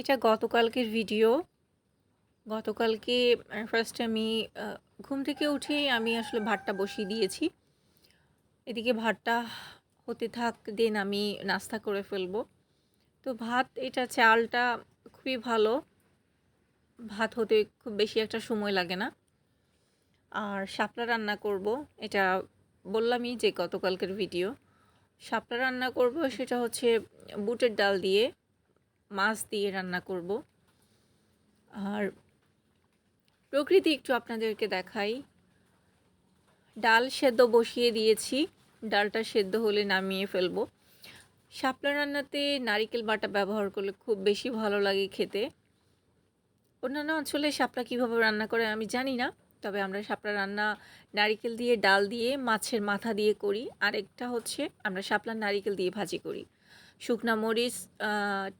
এটা গতকালকের ভিডিও গতকালকে ফার্স্ট আমি ঘুম থেকে উঠেই আমি আসলে ভাতটা বসিয়ে দিয়েছি। এদিকে ভাতটা হতে থাক দেন আমি নাস্তা করে ফেলব। তো ভাত, এটা চালটা খুবই ভালো। ভাত হতে খুব বেশি একটা সময় লাগে না। আর শাপলা রান্না করব, এটা বললামই যে গতকালকের ভিডিও শাপলা রান্না করব, সেটা হচ্ছে বুটের ডাল দিয়ে। মাছ দিয়ে রান্না করব। আর প্রকৃতি একটু আপনাদেরকে দেখাই। ডাল সেদ্ধ বসিয়ে দিয়েছি। ডালটা সেদ্ধ হলে নামিয়ে ফেলব। শাপলা রান্নাতে নারিকেল বাটা ব্যবহার করলে খুব বেশি ভালো লাগে খেতে। অন্যান্য অঞ্চলে শাপলা কীভাবে রান্না করে আমি জানি না, তবে আমরা শাপলা রান্না নারিকেল দিয়ে, ডাল দিয়ে, মাছের মাথা দিয়ে করি। আরেকটা হচ্ছে আমরা শাপলা নারিকেল দিয়ে ভাজি করি। শুকনা মরিচ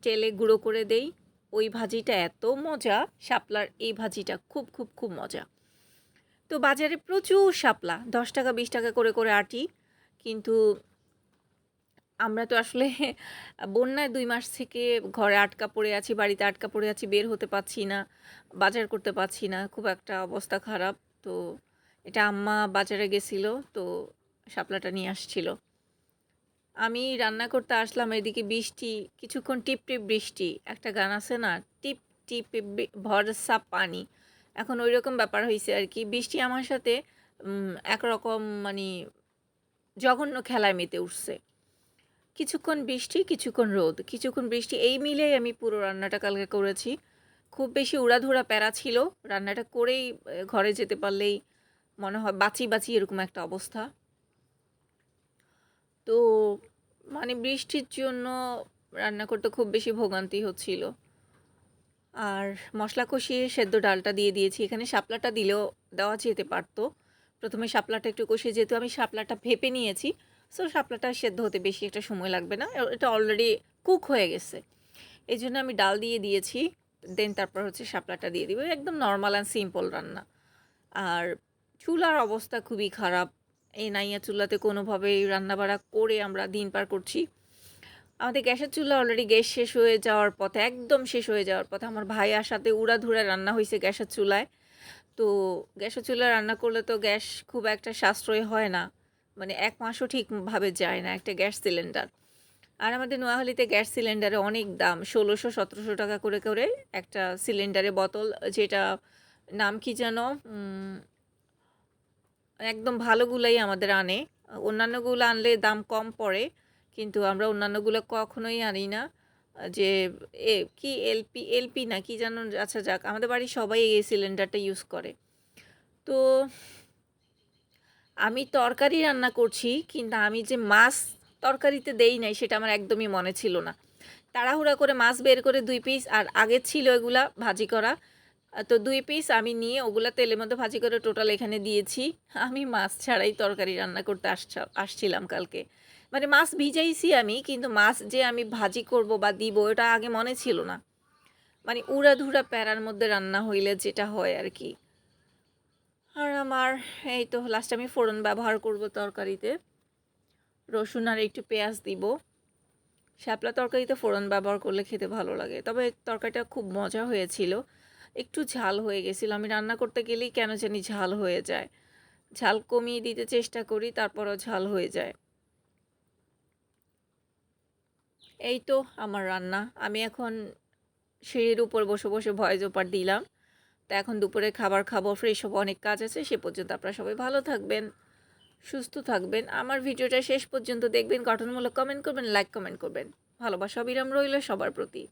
তেলে গুঁড়ো করে দেই। ওই ভাজিটা এত মজা, শাপলার এই ভাজিটা খুব খুব খুব মজা। তো বাজারে প্রচুর শাপলা, দশ টাকা, বিশ টাকা করে করে আটি। কিন্তু আমরা তো আসলে বন্যায় দুই মাস থেকে ঘরে আটকা পড়ে আছি, বাড়িতে আটকা পড়ে আছি, বের হতে পারছি না, বাজার করতে পারছি না, খুব একটা অবস্থা খারাপ। তো এটা আম্মা বাজারে গেছিল, তো শাপলাটা নিয়ে আসছিল। আমি রান্না করতে আসলাম এদিকে বৃষ্টি, কিছুক্ষণ টিপ টিপ বৃষ্টি, একটা গান আছে না, টিপ টিপ ভরসা পানি। এখন ওই রকম ব্যাপার হয়েছে আর কি। বৃষ্টি আমার সাথে একরকম মানে জঘন্য খেলায় মেতে উঠছে। কিছুক্ষণ বৃষ্টি, কিছুক্ষণ রোদ। কিছুক্ষণ বৃষ্টি, এই মিলেই আমি পুরো রান্নাটা কালকে করেছি। খুব বেশি উড়াধুরা প্যারা ছিল। রান্নাটা করেই ঘরে যেতে পারলেই মনে হয় বাঁচি বাঁচি এরকম একটা অবস্থা। তো মানে বৃষ্টির জন্য রান্না করতে খুব বেশি ভোগান্তি হচ্ছিল। আর মশলা কষিয়ে সেদ্ধ ডালটা দিয়ে দিয়েছি। এখানে শাপলাটা দিলেও দেওয়া যেতে পারতো। প্রথমে শাপলাটা একটু কষিয়ে, যেহেতু আমি শাপলাটা ভেপে নিয়েছি সো শাপলাটা সেদ্ধ হতে বেশি একটা সময় লাগবে না। এটা অলরেডি কুক হয়ে গেছে। এই জন্য আমি ডাল দিয়ে দিয়েছি। দেন তারপর হচ্ছে শাপলাটা দিয়ে দিব। একদম নর্মাল অ্যান্ড সিম্পল রান্না। আর চুলার অবস্থা খুবই খারাপ। এই নাইয়া চুলাতে কোনোভাবেই রান্নাবাড়া করে আমরা দিন পার করছি। আমাদের গ্যাসের চুলা অলরেডি গ্যাস শেষ হয়ে যাওয়ার পথে, একদম শেষ হয়ে যাওয়ার পথে আমার ভাইয়ার সাথে উড়াধুরা রান্না হয়েছে গ্যাসের চুলায়। তো গ্যাসের চুলায় রান্না করলে তো গ্যাস খুব একটা সাশ্রয় হয় না মানে এক মাসও ঠিকভাবে যায় না একটা গ্যাস সিলিন্ডার। আর আমাদের নোয়াখালীতে গ্যাস সিলিন্ডারে অনেক দাম, ষোলোশো, সতেরোশো টাকা করে করে একটা সিলিন্ডারে বোতল, যেটা নাম কি যেন একদম ভালোগুলাই আমাদের আনে। অন্যান্যগুলো আনলে দাম কম পড়ে, কিন্তু আমরা অন্যান্যগুলো কখনোই আনি না। যে, এ, কি এলপি এলপি না কি যেন আচ্ছা যাক, আমাদের বাড়ির সবাই এই সিলিন্ডারটা ইউজ করে। তো, আমি তরকারি রান্না করছি, কিন্তু আমি যে মাছ তরকারিতে দেই নাই, সেটা আমার একদমই মনে ছিল না। তাড়াহুড়া করে মাছ বের করে দুই পিস আর আগে ছিল এগুলা ভাজি করা। তো দুই পিস আমি নিয়ে ওগুলা তেলের মধ্যে ভাজি করে টোটাল এখানে দিয়েছি। আমি মাছ ছাড়াই তরকারি রান্না করতে আসছা, আসছিলাম কালকে। মানে মাছ ভিজাইছি আমি, কিন্তু মাছ যে আমি ভাজি করব বা দিব, ওটা আগে মনে ছিল না। মানে উড়াধুরা প্যারার মধ্যে রান্না হইলে যেটা হয় আর কি আর আমার এই তো লাস্ট আমি ফোড়ন ব্যবহার করব তরকারিতে। রসুন আর একটু পেঁয়াজ দিব। শ্যাপলা তরকারিতে ফোড়ন ব্যবহার করলে খেতে ভালো লাগে। তবে তরকারিটা খুব মজা হয়েছিল। একটু ঝাল হয়ে গেছিল। আমি রান্না করতে গেলেই কেন জানি ঝাল হয়ে যায়। ঝাল কমিয়ে দিতে চেষ্টা করি, তারপরও ঝাল হয়ে যায়। এই তো আমার রান্না। আমি এখন সিঁড়ির উপর বসে বসে ভয়েস ওপার দিলাম। তো এখন দুপুরে খাবার খাব ফ্রেশ হব, অনেক কাজ আছে, সে পর্যন্ত আপনারা সবাই ভালো থাকবেন, সুস্থ থাকবেন। আমার ভিডিওটা শেষ পর্যন্ত দেখবেন, গঠনমূলক কমেন্ট করবেন লাইক কমেন্ট করবেন। ভালোবাসা বিরাম রইল সবার প্রতি।